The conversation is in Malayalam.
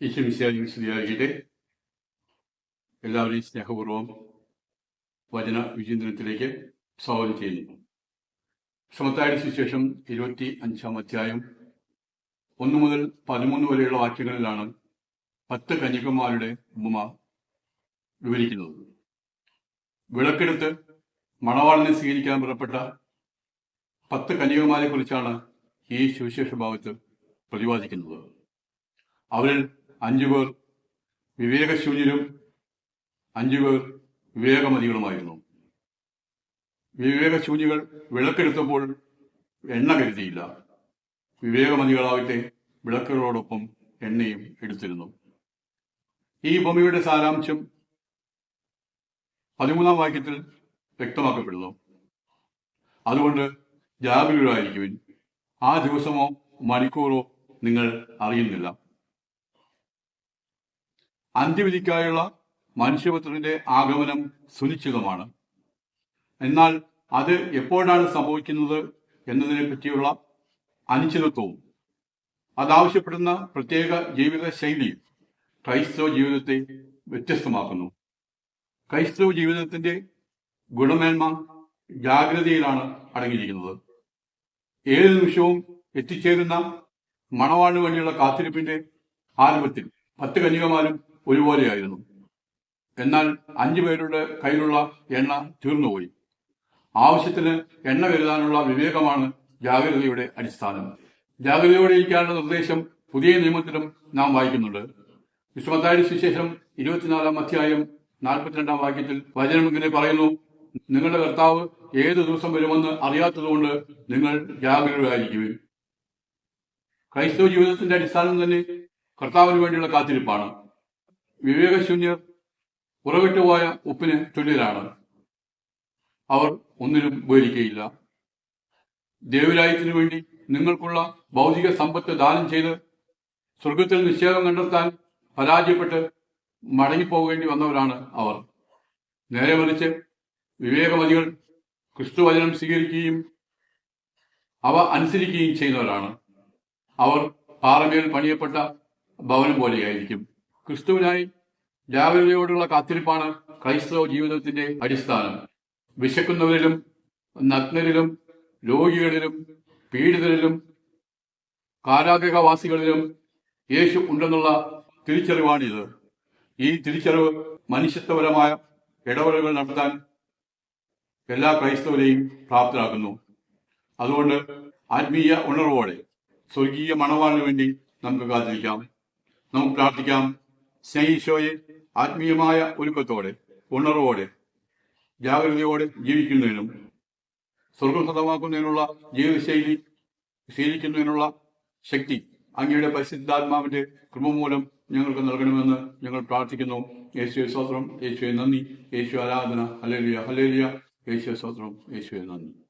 ഈശ്വമിശാരി സ്തുതിയാകട്ടെ എല്ലാവരെയും സ്നേഹപൂർവം വചന വിചിന്തനത്തിലേക്ക് സ്വാഗതം ചെയ്യുന്നു. സമത്തായുടെ സുശേഷം ഇരുപത്തി അഞ്ചാം അധ്യായം ഒന്ന് മുതൽ പതിമൂന്ന് വരെയുള്ള വാക്യങ്ങളിലാണ് പത്ത് കന്യകന്മാരുടെ ഉപമ വിവരിക്കുന്നത്. വിളക്കെടുത്ത് മണവാളിനെ സ്വീകരിക്കാൻ പുറപ്പെട്ട പത്ത് കന്യകമാരെ കുറിച്ചാണ് ഈ സുവിശേഷ ഭാവത്ത് പ്രതിപാദിക്കുന്നത്. അവരിൽ അഞ്ചുപേർ വിവേകശൂന്യരും അഞ്ചുപേർ വിവേകമതികളുമായിരുന്നു. വിവേകശൂന്യകൾ വിളക്കെടുത്തപ്പോൾ എണ്ണ കരുതിയില്ല. വിവേകമതികളാവട്ടെ വിളക്കുകളോടൊപ്പം എണ്ണയും എടുത്തിരുന്നു. ഈ ഭൂമിയുടെ സാരാംശം പതിമൂന്നാം വാക്യത്തിൽ വ്യക്തമാക്കപ്പെടുന്നു. അതുകൊണ്ട് ജാഗരൂകരായിരിക്കുവിൻ ആ ദിവസമോ മണിക്കൂറോ നിങ്ങൾ അറിയുന്നില്ല. അന്ത്യവിധിക്കായുള്ള മനുഷ്യപുത്രന്റെ ആഗമനം സുനിശ്ചിതമാണ്. എന്നാൽ അത് എപ്പോഴാണ് സംഭവിക്കുന്നത് എന്നതിനെ പറ്റിയുള്ള അനിശ്ചിതത്വവും അതാവശ്യപ്പെടുന്ന പ്രത്യേക ജീവിത ശൈലി ക്രൈസ്തവ ജീവിതത്തെ വ്യത്യസ്തമാക്കുന്നു. ക്രൈസ്തവ ജീവിതത്തിന്റെ ഗുണമേന്മ ജാഗ്രതയിലാണ് അടങ്ങിയിരിക്കുന്നത്. ഏത് നിമിഷവും എത്തിച്ചേരുന്ന മണവാളിന് വേണ്ടിയുള്ള കാത്തിരിപ്പിന്റെ ആരംഭത്തിൽ പത്ത് കന്യകമാരും ഒരുപോലെയായിരുന്നു. എന്നാൽ അഞ്ചു പേരുടെ കയ്യിലുള്ള എണ്ണ തീർന്നുപോയി. ആവശ്യത്തിന് എണ്ണ കരുതാനുള്ള വിവേകമാണ് ജാഗ്രതയുടെ അടിസ്ഥാനം. ജാഗ്രതയോടെ ഇരിക്കാനുള്ള നിർദ്ദേശം പുതിയ നിയമത്തിലും നാം വായിക്കുന്നുണ്ട്. വിശ്വമത്തായ സുശേഷം ഇരുപത്തിനാലാം അധ്യായം നാൽപ്പത്തിരണ്ടാം വാക്യത്തിൽ വചനം ഇങ്ങനെ പറയുന്നു നിങ്ങളുടെ കർത്താവ് ഏത് ദിവസം വരുമെന്ന് അറിയാത്തതുകൊണ്ട് നിങ്ങൾ ജാഗ്രതയായിരിക്കും ക്രൈസ്തവ ജീവിതത്തിന്റെ അടിസ്ഥാനം തന്നെ കർത്താവിന് വേണ്ടിയുള്ള കാത്തിരിപ്പാണ്. വിവേകശൂന്യർ ഉറവിട്ടുപോയ ഉപ്പിന് തുല്യരാണ്. അവർ ഒന്നിനും ഉപകരിക്കുകയില്ല ദേവരായത്തിനു വേണ്ടി നിങ്ങൾക്കുള്ള ഭൗതിക സമ്പത്ത് ദാനം ചെയ്ത് സ്വർഗത്തിൽ നിക്ഷേപം കണ്ടെത്താൻ പരാജയപ്പെട്ട് മടങ്ങിപ്പോകേണ്ടി വന്നവരാണ് അവർ. നേരെ മറിച്ച് വിവേകമതികൾ ക്രിസ്തുവചനം സ്വീകരിക്കുകയും അവ അനുസരിക്കുകയും ചെയ്യുന്നവരാണ്. അവർ പാറമേൽ പണിയപ്പെട്ട ഭവനം പോലെയായിരിക്കും. ക്രിസ്തുവിനായി ജാഗ്രതയോടുള്ള കാത്തിരിപ്പാണ് ക്രൈസ്തവ ജീവിതത്തിന്റെ അടിസ്ഥാനം. വിശക്കുന്നവരിലും നഗ്നരിലും രോഗികളിലും പീഡിതരിലും കാരാഗ്രഹവാസികളിലും യേശു ഉണ്ടെന്നുള്ള തിരിച്ചറിവാണിത്. ഈ തിരിച്ചറിവ് മനുഷ്യത്വപരമായ ഇടപെടലുകൾ നടത്താൻ എല്ലാ ക്രൈസ്തവരെയും പ്രാപ്തരാക്കുന്നു. അതുകൊണ്ട് ആത്മീയ ഉണർവോടെ സ്വർഗീയ മണവാളിന് വേണ്ടി നമുക്ക് കാത്തിരിക്കാം. നമുക്ക് പ്രാർത്ഥിക്കാം. സ്നേഹിശോയെ ആത്മീയമായ ഒരുക്കത്തോടെ ഉണർവോടെ ജാഗ്രതയോടെ ജീവിക്കുന്നതിനും സ്വർഗം സ്വന്തമാക്കുന്നതിനുള്ള ജീവിതശൈലി ശീലിക്കുന്നതിനുള്ള ശക്തി അങ്ങയുടെ പരിശുദ്ധാത്മാവിന്റെ കൃപ മൂലം ഞങ്ങൾക്ക് നൽകണമെന്ന് ഞങ്ങൾ പ്രാർത്ഥിക്കുന്നു. യേശുവെ സ്വത്രം യേശുവെ നന്ദി. യേശു ആരാധന. ഹലേലിയ ഹലേലിയ യേശുവെ സ്വത്രം യേശുവെ നന്ദി.